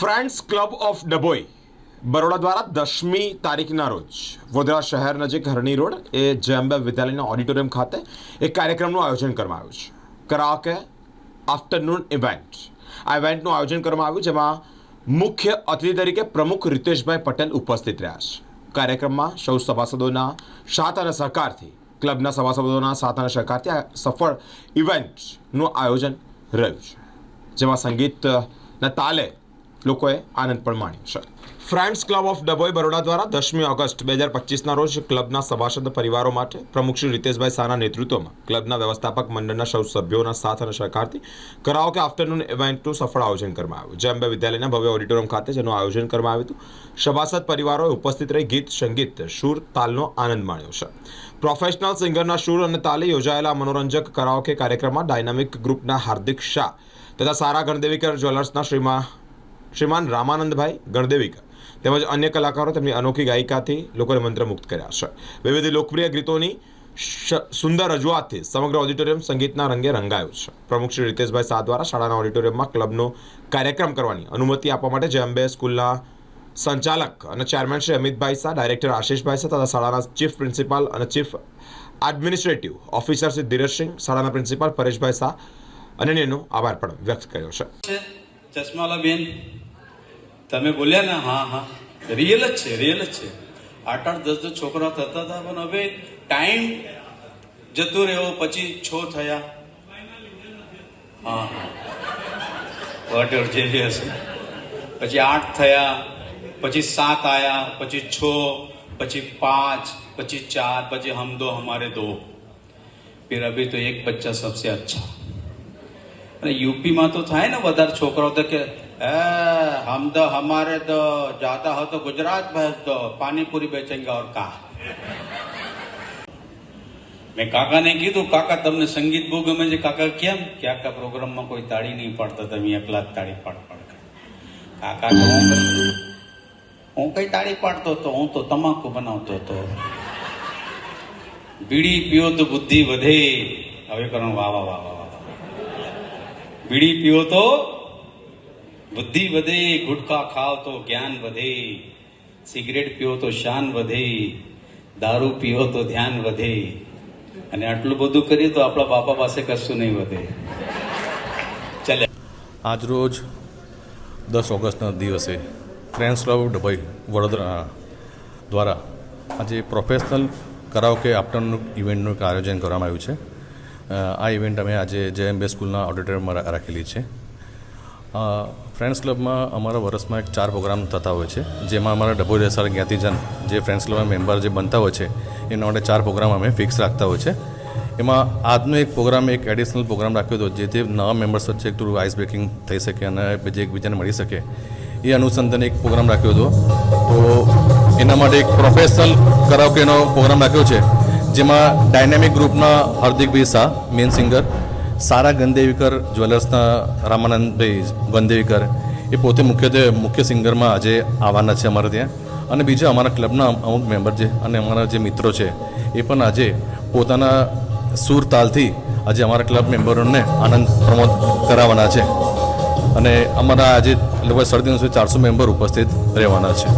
Friends club of Dabhoi Baroda દ્વારા દસમી તારીખના રોજ વડોદરા શહેર નજીક હરણી રોડ એ જેમ્બે વિદ્યાલયના ઓડિટોરિયમ ખાતે એક કાર્યક્રમનું આયોજન કરવામાં આવ્યું છે. Karaoke afternoon event. આ ઇવેન્ટનું આયોજન કરવામાં આવ્યું જેમાં મુખ્ય અતિથિ તરીકે પ્રમુખ રિતેશભાઈ પટેલ ઉપસ્થિત રહ્યા છે. કાર્યક્રમમાં સૌ સભાસદોના સાથ અને સહકારથી, ક્લબના સભાસદોના સાથ અને સહકારથી આ સફળ ઇવેન્ટનું આયોજન રહ્યું છે. જેમાં સંગીતના તાલે લોકોએ આનંદ પણ માણ્યો છે. Friends club of Dabhoi Baroda દ્વારા દસમી ઓગસ્ટ બે હજાર પચીસના રોજ ક્લબના સભાસદ પરિવારો માટે પ્રમુખ શ્રી રીતેશભાઈ શાહના નેતૃત્વમાં ક્લબના વ્યવસ્થાપક મંડળના સૌ સભ્યોના સાથ અને સહકારથી કરાઓકે આફ્ટરનૂન ઇવેન્ટનું સફળ આયોજન કરવામાં આવ્યું. જે અંબે વિદ્યાલયના ભવ્ય ઓડિટોરિયમ ખાતે જેનું આયોજન કરવામાં આવ્યું હતું, સભાસદ પરિવારોએ ઉપસ્થિત રહી ગીત, સંગીત, સૂર, તાલનો આનંદ માણ્યો છે. પ્રોફેશનલ સિંગરના સૂર અને તાલે યોજાયેલા મનોરંજક કરાઓકે કાર્યક્રમમાં ડાયનામિક ગ્રુપના હાર્દિક શાહ તથા સારા ગણદેવીકર જ્વેલર્સના શ્રીમાં શ્રીમાન રામાનંદભાઈ ગણદેવીકર તેમજ અન્ય કલાકારો તેમની અનોખી ગાયિકાથી લોકોને મંત્રમુગ્ધ કર્યા છે. વિવિધ લોકપ્રિય ગીતોની સુંદર રજૂઆતથી સમગ્ર ઓડિટોરિયમ સંગીતના રંગે રંગાયું છે. પ્રમુખ શ્રી રીતેશભાઈ શાહ દ્વારા શાળાના ઓડિટોરિયમમાં ક્લબનો કાર્યક્રમ કરવાની અનુમતિ આપવા માટે જે અંબે સ્કૂલના સંચાલક અને ચેરમેન શ્રી અમિતભાઈ શાહ, ડાયરેક્ટર આશીષભાઈ શાહ તથા શાળાના ચીફ પ્રિન્સિપાલ અને chief administrative officer Shri Dhirajsinh શાળાના પ્રિન્સિપાલ પરેશભાઈ શાહ અને અન્યનો આભાર પણ વ્યક્ત કર્યો છે. ચશ્માલા બેન તમે બોલ્યા ને હા હા રિયલ જ છે રિયલ જ છે આઠ આઠ દસ દસ છોકરા થતા હતા પણ હવે ટાઈમ જતો રહ્યો પછી છ થયા હા હા વોટેવર જે બી હશે પછી આઠ થયા પછી સાત આયા પછી છ પછી પાંચ પછી ચાર પછી હમ દો હમારે દો फिर अभी तो एक बच्चा सबसे अच्छा અને યુપીમાં તો થાય ને વધારે છોકરાઓ તો કે હમ તો હમારે તો જાતા હો તો ગુજરાત ભેંસ તો પાણીપુરી બેચેંગે ઓર કા? મેં કાકાને કીધું, કાકા, તમને સંગીત બહુ ગમે છે. કાકા, કેમ? કે આખા પ્રોગ્રામમાં કોઈ તાળી નહીં પાડતા, તમે એકલા જ તાળી પાડ પાડ કાકા તો હું કઈ- તાળી પાડતો હતો? હું તો તમાકુ બનાવતો હતો. બીડી પીઓ તો બુદ્ધિ વધે. હવે કરો વાહ વાહ વાહ વાહ. બીડી પીઓ તો બુદ્ધિ વધે ગુટખા ખાઓ તો જ્ઞાન વધે, સિગરેટ પીઓ તો શાન વધે, દારૂ પીઓ તો ધ્યાન વધે. અને આટલું બધું કરીએ તો આપણા બાપા પાસે કશું નહીં વધે. ચાલે. આજરોજ દસ ઓગસ્ટના દિવસે ફ્રેન્ડ્સ ક્લબ ડભોઈ વડોદરા દ્વારા આજે પ્રોફેશનલ કરાઓકે આફ્ટરનૂન ઇવેન્ટનું આયોજન કરવામાં આવ્યું છે. આ ઇવેન્ટ અમે આજે જે એમ બે સ્કૂલના ઓડિટોરિયમમાં રાખેલી છે. ફ્રેન્ડ્સ ક્લબમાં અમારા વર્ષમાં એક ચાર પ્રોગ્રામ થતા હોય છે, જેમાં અમારા ડભોઈ રેસાર જ્ઞાતિજન જે ફ્રેન્ડ્સ ક્લબના મેમ્બર જે બનતા હોય છે, એના માટે ચાર પ્રોગ્રામ અમે ફિક્સ રાખતા હોય છે. એમાં આજનો એક પ્રોગ્રામ, એક એડિશનલ પ્રોગ્રામ રાખ્યો હતો, જેથી નવા મેમ્બર્સ વચ્ચે એક થોડું આઈસ બ્રેકિંગ થઈ શકે અને બીજે એકબીજાને મળી શકે. એ અનુસંધાને એક પ્રોગ્રામ રાખ્યો હતો. તો એના માટે એક પ્રોફેશનલ કરાવકેનો પ્રોગ્રામ રાખ્યો છે. જેમાં ડાયનેમિક ગ્રુપના હાર્દિકભાઈ શાહ મેન સિંગર સારા ગંદેવીકર જ્વેલર્સના રામાનંદભાઈ ગંદેવીકર, એ પોતે મુખ્યત્વે મુખ્ય સિંગરમાં આજે આવવાના છે અમારે ત્યાં. અને બીજા અમારા ક્લબના અમુક મેમ્બર છે અને અમારા જે મિત્રો છે, એ પણ આજે પોતાના સૂર તાલથી આજે અમારા ક્લબ મેમ્બરોને આનંદ પ્રમોદ કરાવવાના છે. અને અમારા આજે લગભગ સાડી ત્રણસો ચારસો મેમ્બર ઉપસ્થિત રહેવાના છે.